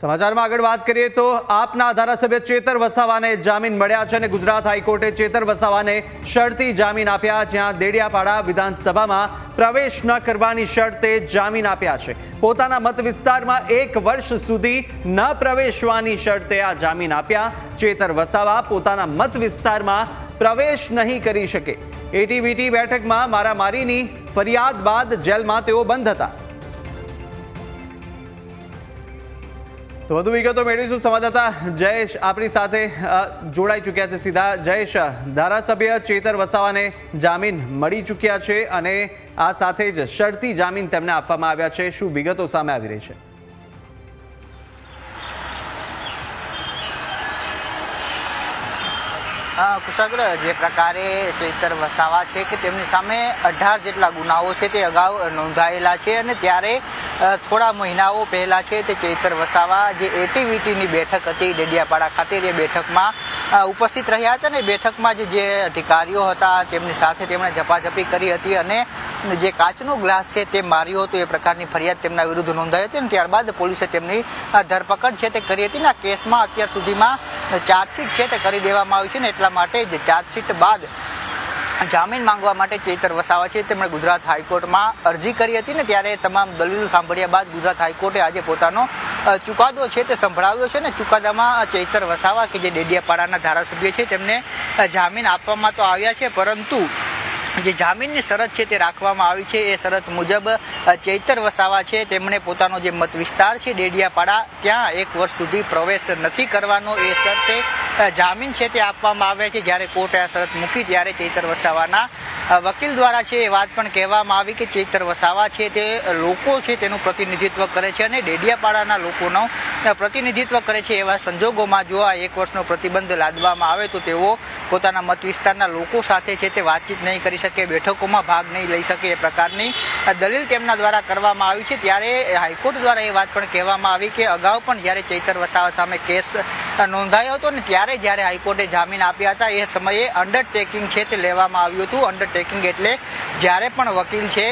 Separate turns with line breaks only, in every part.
સમાચારમાં આગળ વાત કરીએ તો આપના ધારાસભ્ય ચેતર વસાવાને જામીન મળ્યા છે અને ગુજરાત હાઈકોર્ટે ચેતર વસાવાને શરતી જામીન આપ્યા, જ્યાં દેડિયાપાડા વિધાનસભામાં પ્રવેશ ન કરવાની શરતે જામીન આપ્યા છે. પોતાના મત વિસ્તારમાં એક વર્ષ સુધી ન પ્રવેશવાની શરતે આ જામીન આપ્યા. ચેતર વસાવા પોતાના મત વિસ્તારમાં પ્રવેશ નહીં કરી શકે. એટીબીટી બેઠકમાં મારામારીની ફરિયાદ બાદ જેલમાં તેઓ બંધ હતા. તો વધુ વિગતો મેળવીશું સંવાદદાતા જયેશ આપણી સાથે જોડાઈ ચૂક્યા છે સીધા. જયેશ ધારાસભ્ય ચેતર વસાવાને જામીન મળી ચૂક્યા છે અને આ સાથે જ શરતી જામીન તેમને આપવામાં આવ્યા છે. શું વિગતો સામે આવી રહી છે?
કુશાગ્ર જે પ્રકારે ચૈતર વસાવા છે કે તેમની સામે અઢાર જેટલા ગુનાઓ છે તે અગાઉ નોંધાયેલા છે અને ત્યારે થોડા મહિનાઓ પહેલાં છે તે ચૈતર વસાવા જે એટીવીટીની બેઠક હતી ડેડિયાપાડા ખાતે તે બેઠકમાં ઉપસ્થિત રહ્યા હતા અને બેઠકમાં જે અધિકારીઓ હતા તેમની સાથે તેમણે ઝપાઝપી કરી હતી અને જે કાચનો ગ્લાસ છે તે માર્યો હતો એ પ્રકારની ફરિયાદ તેમના વિરુદ્ધ નોંધાઈ હતી અને ત્યારબાદ પોલીસે તેમની ધરપકડ છે તે કરી હતી અને આ કેસમાં અત્યાર સુધીમાં ચાર્જશીટ છે તે કરી દેવામાં આવી છે ને એટલા માટે જ ચાર્જશીટ બાદ જામીન માંગવા માટે ચેતર વસાવા છે. તેમણે ગુજરાત હાઈકોર્ટમાં અરજી કરી હતી ને ત્યારે તમામ દલીલો સાંભળ્યા બાદ ગુજરાત હાઈકોર્ટે આજે પોતાનો ચુકાદો છે તે સંભળાવ્યો છે ને ચુકાદામાં ચેતર વસાવા કે જે ડેડિયાપાડાના ધારાસભ્ય છે તેમને જામીન આપવામાં તો આવ્યા છે પરંતુ જે જામીનની શરત છે તે રાખવામાં આવી છે એ શરત મુજબ ચેતર વસાવા છે. તેમણે પોતાનો જે મત વિસ્તાર છે ડેડિયાપાડા, ત્યાં એક વર્ષ સુધી પ્રવેશ નથી કરવાનો એ શરતે જામીન છે તે આપવામાં આવે છે. જ્યારે કોર્ટે આ શરત મૂકી ત્યારે ચૈતર વસાવાના વકીલ દ્વારા છે એ વાત પણ કહેવામાં આવી કે ચૈતર વસાવા છે તે લોકો છે તેનું પ્રતિનિધિત્વ કરે છે અને ડેડિયાપાડાના લોકોનો પ્રતિનિધિત્વ કરે છે એવા સંજોગોમાં જો આ એક વર્ષનો પ્રતિબંધ લાદવામાં આવે તો તેઓ પોતાના મત વિસ્તારના લોકો સાથે છે તે વાતચીત નહીં કરી શકે, બેઠકોમાં ભાગ નહીં લઈ શકે એ પ્રકારની દલીલ તેમના દ્વારા કરવામાં આવી છે. ત્યારે હાઈકોર્ટ દ્વારા એ વાત પણ કહેવામાં આવી કે અગાઉ પણ જ્યારે ચૈતર વસાવા સામે કેસ નોંધાયો હતો ને ત્યારે જ્યારે હાઈકોર્ટે જામીન આપ્યા હતા, એ સમયે અંડરટેકિંગ છે તે લેવામાં આવ્યું હતું. અંડરટેકિંગ એટલે જ્યારે પણ વકીલ છે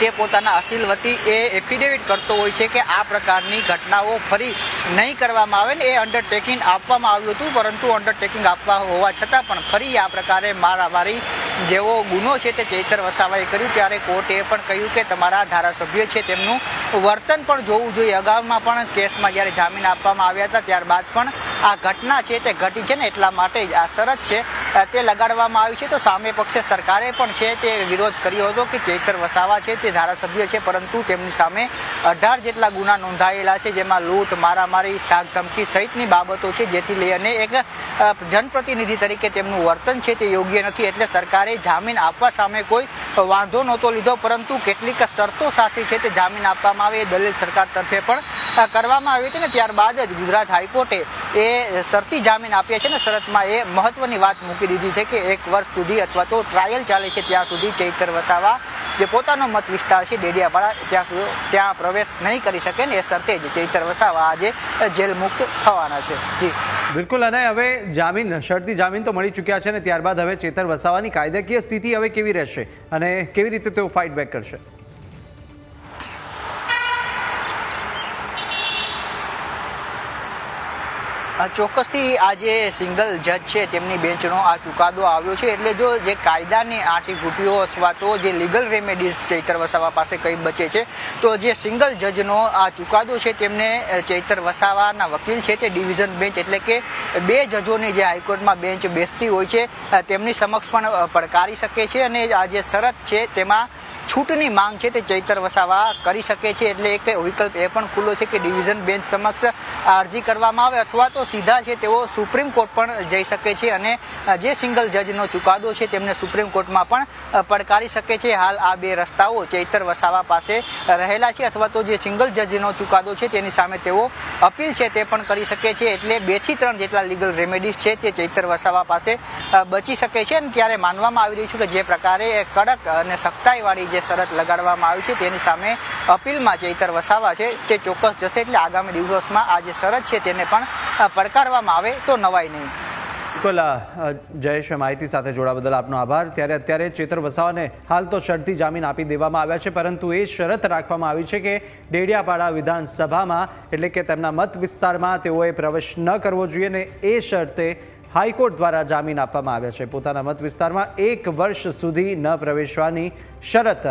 તે પોતાના અસીલ વતી એ એફિડેવિટ કરતો હોય છે કે આ પ્રકારની ઘટનાઓ ફરી નહીં કરવામાં આવે ને એ અંડરટેકિંગ આપવામાં આવ્યું હતું, પરંતુ અંડરટેકિંગ આપવા હોવા છતાં પણ ફરી આ પ્રકારે મારામારી જેવો ગુનો છે તે ચૈતર વસાવાએ કર્યું, ત્યારે કોર્ટે પણ કહ્યું કે તમારા ધારાસભ્ય છે તેમનું વર્તન પણ જોવું જોઈએ. અગાઉમાં પણ કેસમાં જ્યારે જામીન આપવામાં આવ્યા હતા, ત્યારબાદ પણ આ ઘટના છે તે ઘટી છે ને એટલા માટે જ આ શરત છે. તે લગાડવામાં આવી છે. તો સામે પક્ષે સરકારે પણ છે તે વિરોધ કર્યો હતો કે ચેતર વસાવા છે તે ધારાસભ્ય છે, પરંતુ તેમની સામે અઢાર જેટલા ગુના નોંધાયેલા છે, જેમાં લૂંટ, મારામારી શાક ધમકી સહિતની બાબતો છે, જેથી લઈ અને એક જનપ્રતિનિધિ તરીકે તેમનું વર્તન છે તે યોગ્ય નથી. એટલે સરકારે જામીન આપવા સામે કોઈ વાંધો નહોતો લીધો, પરંતુ કેટલીક શરતો સાથે છે તે જામીન આપવામાં આવે. એ દલીલ સરકાર તરફે પણ કરવામાં આવી હતી ને ત્યારબાદ જ ગુજરાત હાઈકોર્ટે એ શરતી જામીન આપ્યા છે ને શરતમાં એ મહત્વની વાત મૂકી દીધી છે કે એક વર્ષ સુધી અથવા તો ટ્રાયલ ચાલે છે ત્યાં સુધી ચૈતર વસાવા જે પોતાનો મત વિસ્તાર છે ડેડિયાપાડા ત્યાં ત્યાં પ્રવેશ નહીં કરી શકે ને એ શરતે જ ચૈતર વસાવા આજે જેલ મુક્ત થવાના છે. જી.
બિલકુલ, અને હવે જામીન, શરતી જામીન તો મળી ચૂક્યા છે ને ત્યારબાદ હવે ચેતર વસાવાની કાયદાકીય સ્થિતિ હવે કેવી રહેશે અને કેવી રીતે તેઓ ફાઇટ બેક કરશે?
ચોક્કસથી આ જે સિંગલ જજ છે, તેમની બેન્ચનો આ ચુકાદો આવ્યો છે. એટલે જો જે કાયદાની આટીઘૂટીઓ અથવા તો જે લીગલ રેમેડીઝ ચૈતર વસાવા પાસે કંઈ બચે છે, તો જે સિંગલ જજનો આ ચુકાદો છે, તેમને ચૈતર વસાવાના વકીલ છે, તે ડિવિઝન બેન્ચ એટલે કે બે જજોની જે હાઈકોર્ટમાં બેન્ચ બેસતી હોય છે તેમની સમક્ષ પણ પડકારી શકે છે અને આ જે શરત છે, તેમાં છૂટની માંગ છે, તે ચૈતર વસાવા કરી શકે છે. એટલે એક વિકલ્પ એ પણ ખુલ્લો છે કે ડિવિઝન બેન્ચ સમક્ષ અરજી કરવામાં આવે અથવા તો સીધા છે, તેઓ સુપ્રીમ કોર્ટ પણ જઈ શકે છે અને જે સિંગલ જજનો ચુકાદો છે, તેમને સુપ્રીમ કોર્ટમાં પણ પડકારી શકે છે. હાલ આ બે રસ્તાઓ ચૈતર વસાવા પાસે રહેલા છે અથવા તો જે સિંગલ જજનો ચુકાદો છે, તેની સામે તેઓ અપીલ છે તે પણ કરી શકે છે. એટલે બેથી ત્રણ જેટલા લીગલ રેમેડીઝ છે તે ચૈતર વસાવા પાસે બચી શકે છે અને ત્યારે માનવામાં આવી રહ્યું છે કે જે પ્રકારે કડક અને સખ્તાઈવાળી જે શરત લગાડવામાં આવી છે, તેની સામે અપીલમાં ચૈતર વસાવા છે, તે ચોક્કસ જશે. એટલે આગામી દિવસોમાં આ જે શરત છે, તેને પણ પડકારવામાં આવે તો નવાઈ નહીં.
બિલકુલ જયેશ માહિતી સાથે જોડા બદલ આપનો આભાર. ત્યારે અત્યારે ચેતર વસાવાને હાલ તો શરતી જામીન આપી દેવામાં આવ્યા છે, પરંતુ એ શરત રાખવામાં આવી છે કે ડેડિયાપાડા વિધાનસભામાં, એટલે કે તેમના મત વિસ્તારમાં તેઓએ પ્રવેશ ન કરવો જોઈએ ને એ શરતે હાઈકોર્ટ દ્વારા જામીન આપવામાં આવ્યા છે. પોતાના મત વિસ્તારમાં એક વર્ષ સુધી ન પ્રવેશવાની શરત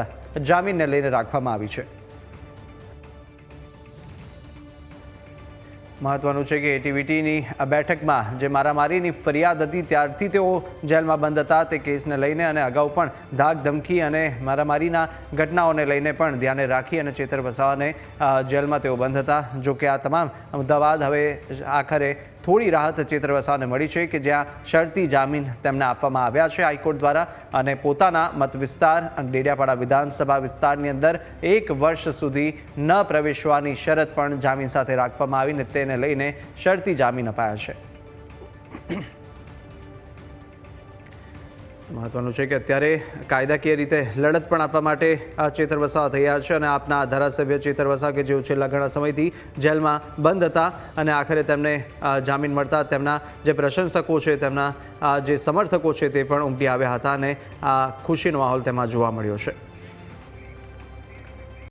જામીનને લઈને રાખવામાં આવી છે. મહત્વનું છે કે એટીવીટીની આ બેઠકમાં જે મારામારીની ફરિયાદ હતી ત્યારથી તેઓ જેલમાં બંધ હતા. તે કેસને લઈને અને અગાઉ પણ ધાક ધમકી અને મારામારીના ઘટનાઓને લઈને પણ ધ્યાને રાખી અને ચેતર વસાવાને જેલમાં તેઓ બંધ હતા. જોકે આ તમામ બાદ હવે આખરે થોડી રાહત ચેતરવસાને મળી છે કે જ્યાં શરતી જામીન તેમને આપવામાં આવ્યા છે હાઈકોર્ટ દ્વારા અને પોતાના મત વિસ્તાર અને ડેડિયાપાડા વિધાનસભા વિસ્તારની અંદર એક વર્ષ સુધી ન પ્રવેશવાની શરત પણ જામીન સાથે રાખવામાં આવીને તેને લઈને શરતી જામીન અપાયા છે. મહત્વનું છે કે અત્યારે કાયદાકીય રીતે લડત પણ આપવા માટે આ ચેતર વસાવા તૈયાર છે અને આપના ધારાસભ્ય ચેતર વસાવા કે જેઓ છેલ્લા ઘણા સમયથી જેલમાં બંધ હતા અને આખરે તેમને જામીન મળતા તેમના જે પ્રશંસકો છે, તેમના જે સમર્થકો છે તે પણ ઉમટી આવ્યા હતા અને આ ખુશીનો માહોલ તેમાં જોવા મળ્યો છે.